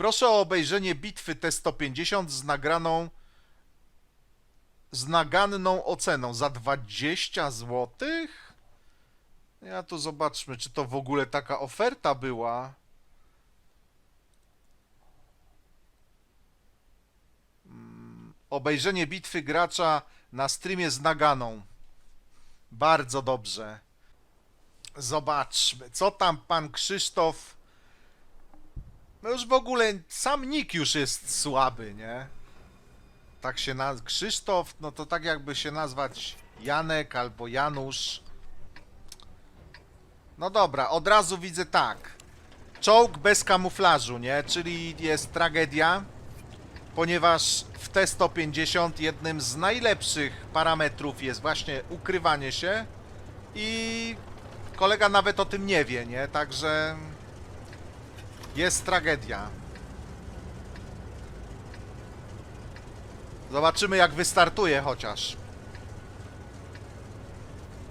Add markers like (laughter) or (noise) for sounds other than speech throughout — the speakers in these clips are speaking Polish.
Proszę o obejrzenie bitwy T-150 z nagraną z naganną oceną za 20 zł? Ja tu zobaczmy, czy to w ogóle taka oferta była. Mm, Obejrzenie bitwy gracza na streamie z naganą. Bardzo dobrze. Zobaczmy, co tam pan Krzysztof. No już w ogóle sam nick już jest słaby, nie? Tak się naz... Krzysztof, no to tak jakby się nazwać Janek albo Janusz. No dobra, od razu widzę tak. Czołg bez kamuflażu, nie? Czyli jest tragedia, ponieważ w T-150 jednym z najlepszych parametrów jest właśnie ukrywanie się i kolega nawet o tym nie wie, nie? Także jest tragedia. Zobaczymy jak wystartuje chociaż.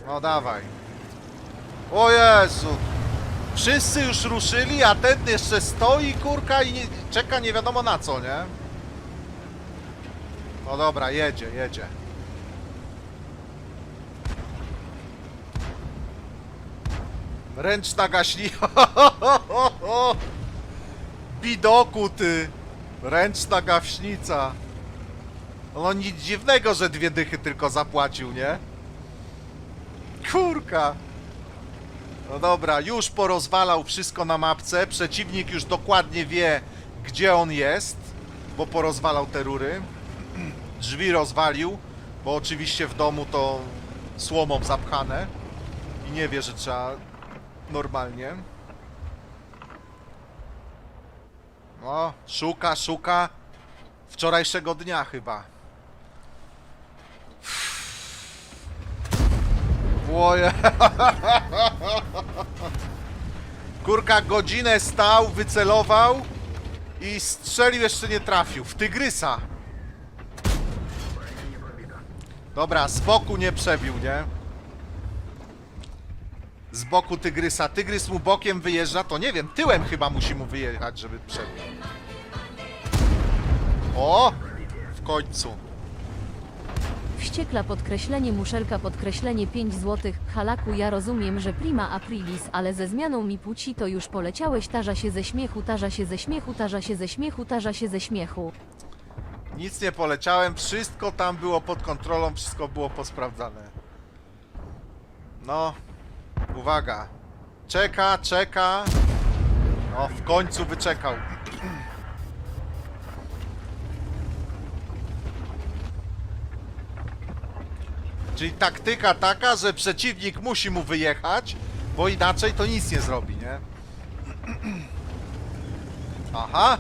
No dawaj. O Jezu. Wszyscy już ruszyli, a ten jeszcze stoi, kurka, i nie, czeka nie wiadomo na co, nie? No dobra, jedzie, jedzie. Ręczna gaśnica. (laughs) Bidoku ty. Ręczna gaśnica. No nic dziwnego, że dwie dychy tylko zapłacił, nie? Kurka. No dobra, już porozwalał wszystko na mapce. Przeciwnik już dokładnie wie, gdzie on jest, bo porozwalał te rury. (clears throat) Drzwi rozwalił, bo oczywiście w domu to słomą zapchane i nie wie, że trzeba normalnie. No, szuka, szuka wczorajszego dnia chyba. Łoje. (laughs) Kurka godzinę stał, wycelował i strzelił, jeszcze nie trafił. W tygrysa. Dobra, z boku nie przebił, nie? Z boku tygrysa. Tygrys mu bokiem wyjeżdża, to nie wiem, tyłem chyba musi mu wyjechać, żeby przebił. O! W końcu. Wściekla podkreślenie muszelka podkreślenie 5 zł. Halaku ja rozumiem, że prima aprilis, ale ze zmianą mi płci to już poleciałeś tarza się ze śmiechu, tarza się ze śmiechu, tarza się ze śmiechu, tarza się ze śmiechu. Nic nie poleciałem, wszystko tam było pod kontrolą, wszystko było posprawdzane. No, uwaga. Czeka, czeka. No, w końcu wyczekał. Czyli taktyka taka, że przeciwnik musi mu wyjechać, bo inaczej to nic nie zrobi, nie? Aha,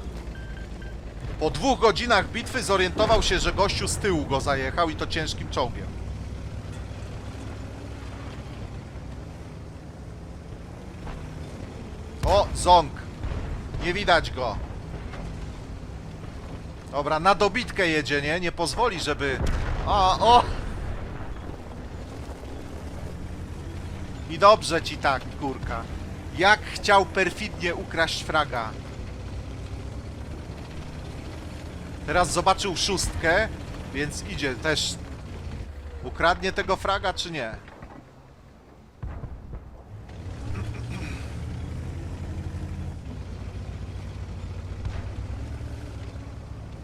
po dwóch godzinach bitwy zorientował się, że gościu z tyłu go zajechał i to ciężkim czołgiem. O, ząg. Nie widać go. Dobra, na dobitkę jedzie, nie? Nie pozwoli, żeby... A, o! I dobrze ci tak, kurka. Jak chciał perfidnie ukraść fraga. Teraz zobaczył szóstkę, więc idzie też. Ukradnie tego fraga, czy nie?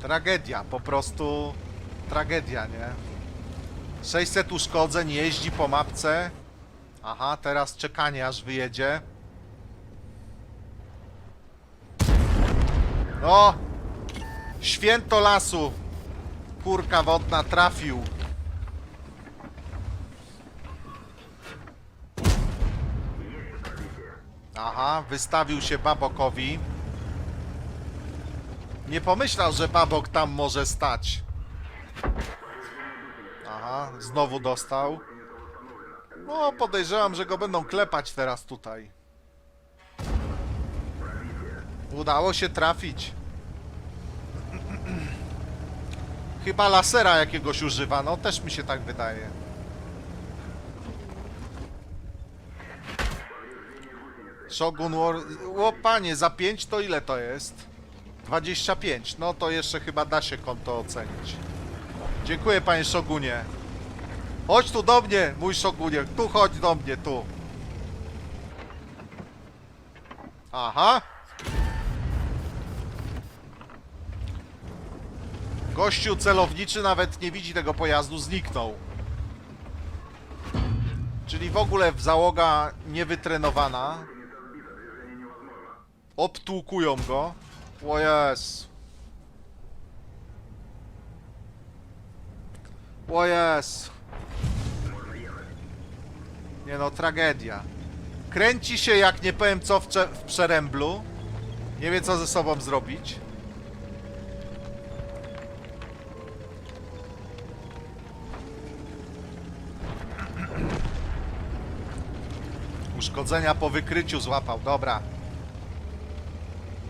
Tragedia, po prostu tragedia, nie? 600 uszkodzeń, jeździ po mapce. Aha, teraz czekanie aż wyjedzie. O! Święto lasu. Kurka wodna trafił. Aha, wystawił się Babokowi. Nie pomyślał, że Babok tam może stać. Aha, znowu dostał. No, podejrzewam, że go będą klepać teraz tutaj. Udało się trafić. Chyba lasera jakiegoś używa, no też mi się tak wydaje. Shogun War... O panie, za 5 to ile to jest? 25. No to jeszcze chyba da się konto ocenić. Dziękuję panie Szogunie. Chodź tu do mnie, mój Szogunie. Tu chodź do mnie, tu. Aha. Gościu celowniczy nawet nie widzi tego pojazdu, zniknął. Czyli w ogóle w załoga niewytrenowana. Obtłukują go. O jest. Nie no, tragedia. Kręci się jak nie powiem co w, w przeręblu. Nie wie co ze sobą zrobić. Uszkodzenia po wykryciu złapał, dobra.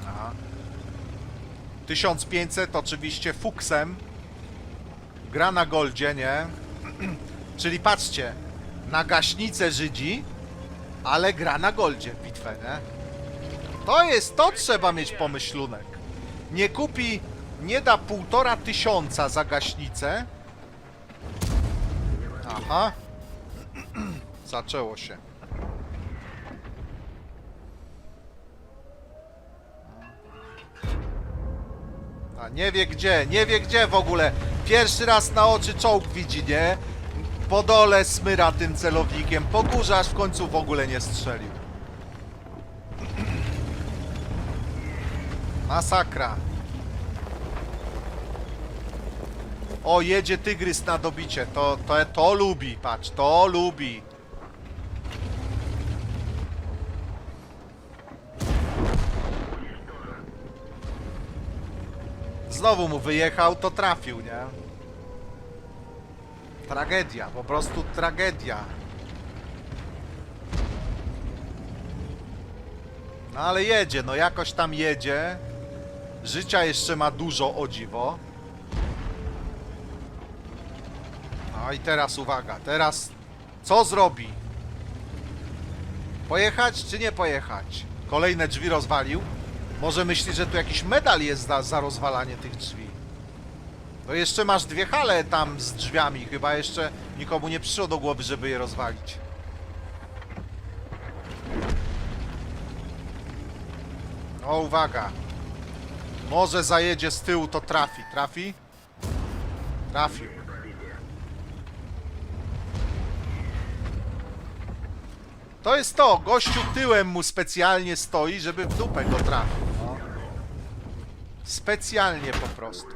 Aha. 1500 oczywiście fuksem. Gra na goldzie, nie? (clears throat) Czyli patrzcie, na gaśnicę Żydzi, ale gra na goldzie bitwę, nie? To jest, to trzeba mieć pomyślunek. Nie kupi, nie da półtora tysiąca za gaśnicę. Aha. (clears throat) Zaczęło się. A nie wie gdzie, nie wie gdzie w ogóle. Pierwszy raz na oczy czołg widzi, nie? Po dole smyra tym celownikiem, po górze aż w końcu w ogóle nie strzelił. Masakra. O, jedzie tygrys na dobicie. To, to, to lubi, patrz, to lubi. Znowu mu wyjechał, to trafił, nie? Tragedia, po prostu tragedia. No ale jedzie, no jakoś tam jedzie. Życia jeszcze ma dużo, o dziwo. No i teraz uwaga, teraz co zrobi? Pojechać czy nie pojechać? Kolejne drzwi rozwalił. Może myśli, że tu jakiś medal jest za, za rozwalanie tych drzwi. No jeszcze masz dwie hale tam z drzwiami. Chyba jeszcze nikomu nie przyszło do głowy, żeby je rozwalić. O, uwaga. Może zajedzie z tyłu, to trafi. Trafi? Trafił. To jest to. Gościu tyłem mu specjalnie stoi, żeby w dupę go trafił. No. Specjalnie po prostu.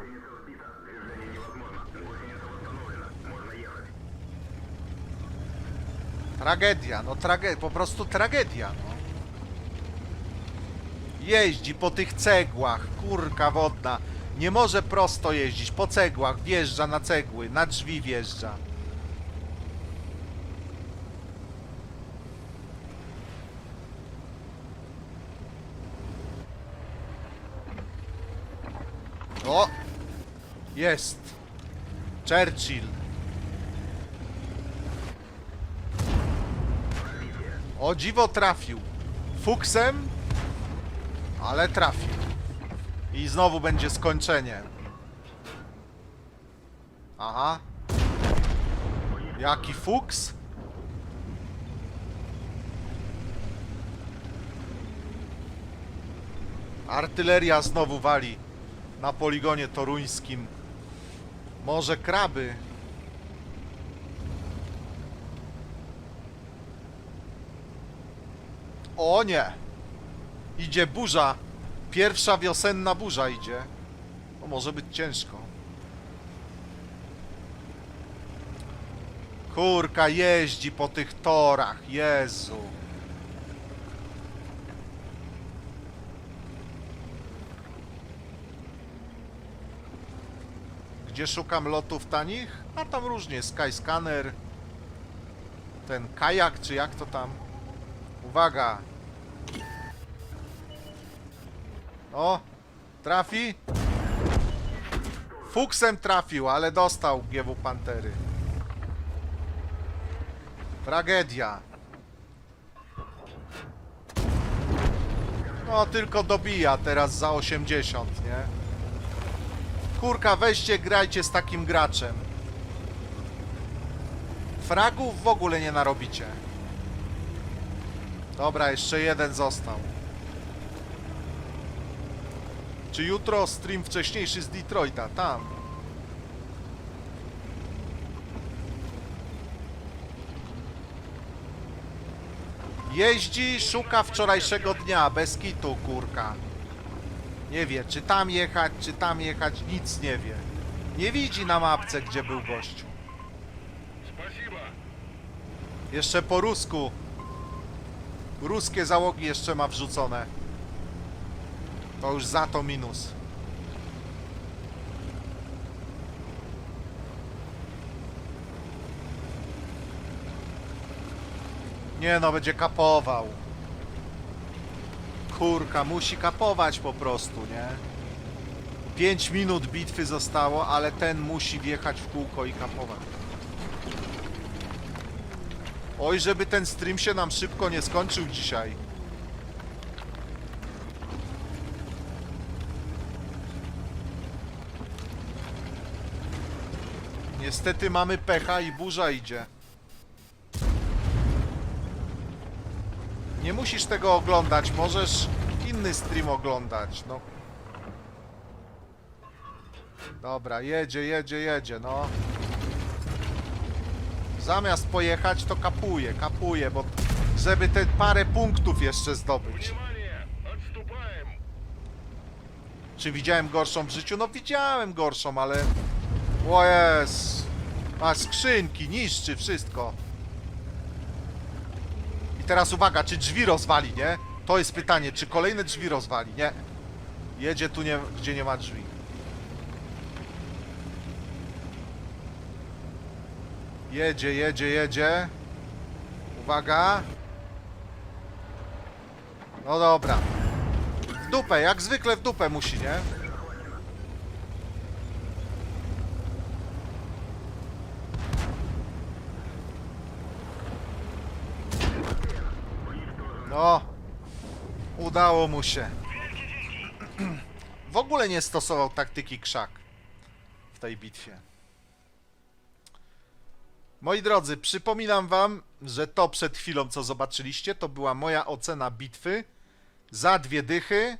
Tragedia, no tragedia, po prostu tragedia, no. Jeździ po tych cegłach, kurka wodna. Nie może prosto jeździć, po cegłach, wjeżdża na cegły, na drzwi wjeżdża. O! Jest! Churchill. O dziwo trafił. Fuksem, ale trafił. I znowu będzie skończenie. Aha. Jaki fuks? Artyleria znowu wali na poligonie toruńskim. Może kraby. O nie! Idzie burza. Pierwsza wiosenna burza idzie. To może być ciężko. Kurka jeździ po tych torach. Jezu. Gdzie szukam lotów tanich? A tam różnie. Skyscanner. Ten kajak, czy jak to tam? Uwaga. O! Trafi? Fuksem trafił, ale dostał GW Pantery. Tragedia. No tylko dobija teraz za 80, nie? Kurka, weźcie, grajcie z takim graczem. Fragów w ogóle nie narobicie. Dobra, jeszcze jeden został. Czy jutro stream wcześniejszy z Detroita? Tam. Jeździ, szuka wczorajszego dnia, bez kitu, kurka. Nie wie, czy tam jechać, czy tam jechać, nic nie wie. Nie widzi na mapce, gdzie był gościu. Jeszcze po rusku. Ruskie załogi jeszcze ma wrzucone. To już za to minus. Nie no, będzie kapował. Kurka, musi kapować po prostu, nie? 5 minut bitwy zostało, ale ten musi wjechać w kółko i kapować. Oj, żeby ten stream się nam szybko nie skończył dzisiaj. Niestety mamy pecha i burza idzie. Nie musisz tego oglądać, możesz inny stream oglądać, no. Dobra, jedzie, jedzie, jedzie, no. Zamiast pojechać, to kapuje, kapuje, bo żeby te parę punktów jeszcze zdobyć. Czy widziałem gorszą w życiu? No widziałem gorszą, ale... O jest! A skrzynki, niszczy wszystko. Teraz uwaga, czy drzwi rozwali, nie? To jest pytanie, czy kolejne drzwi rozwali? Nie. Jedzie tu, nie, gdzie nie ma drzwi. Jedzie, jedzie, jedzie. Uwaga. No dobra. W dupę, jak zwykle w dupę musi, nie? No, udało mu się. W ogóle nie stosował taktyki krzak w tej bitwie. Moi drodzy, przypominam wam, że to przed chwilą, co zobaczyliście, to była moja ocena bitwy za dwie dychy